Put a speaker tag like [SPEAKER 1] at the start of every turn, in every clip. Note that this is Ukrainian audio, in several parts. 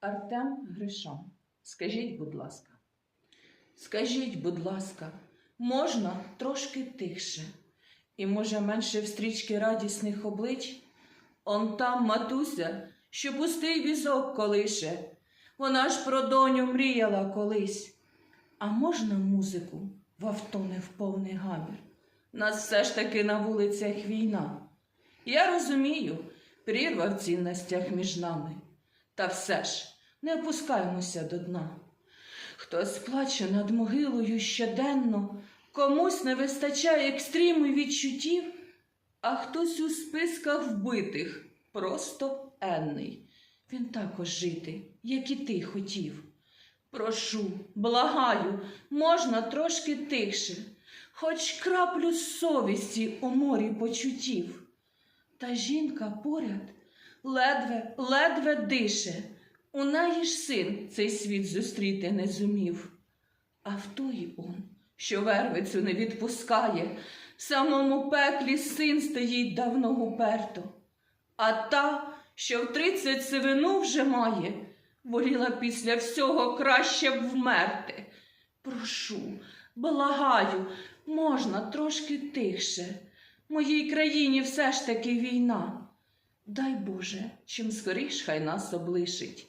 [SPEAKER 1] Артем Гришан, скажіть, будь ласка, скажіть, будь ласка, можна трошки тихше, і може менше в стрічки радісних облич? Он там матуся, що пустий візок колише, вона ж про доню мріяла колись. А можна музику в авто не в повний гамір? Нас все ж таки на вулицях війна. Я розумію, прірва в цінностях між нами. Та все ж не опускаємося до дна. Хтось плаче над могилою щоденно, комусь не вистачає екстриму відчуттів, а хтось у списках вбитих просто енний. Він також жити, як і ти хотів. Прошу, благаю, можна трошки тихше, хоч краплю совісті у морі почуттів. Та жінка поряд ледве, ледве дише. У неї ж син цей світ зустріти не зумів. А в тої он, що вервицю не відпускає, в самому пеклі син стоїть давно уперто. А та, що в тридцять сивину вже має, воліла після всього краще б вмерти. Прошу, благаю, можна трошки тихше. Моїй країні все ж таки війна. Дай Боже, чим скоріш хай нас облишить.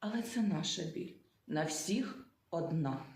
[SPEAKER 1] Але це наша біль, на всіх одна.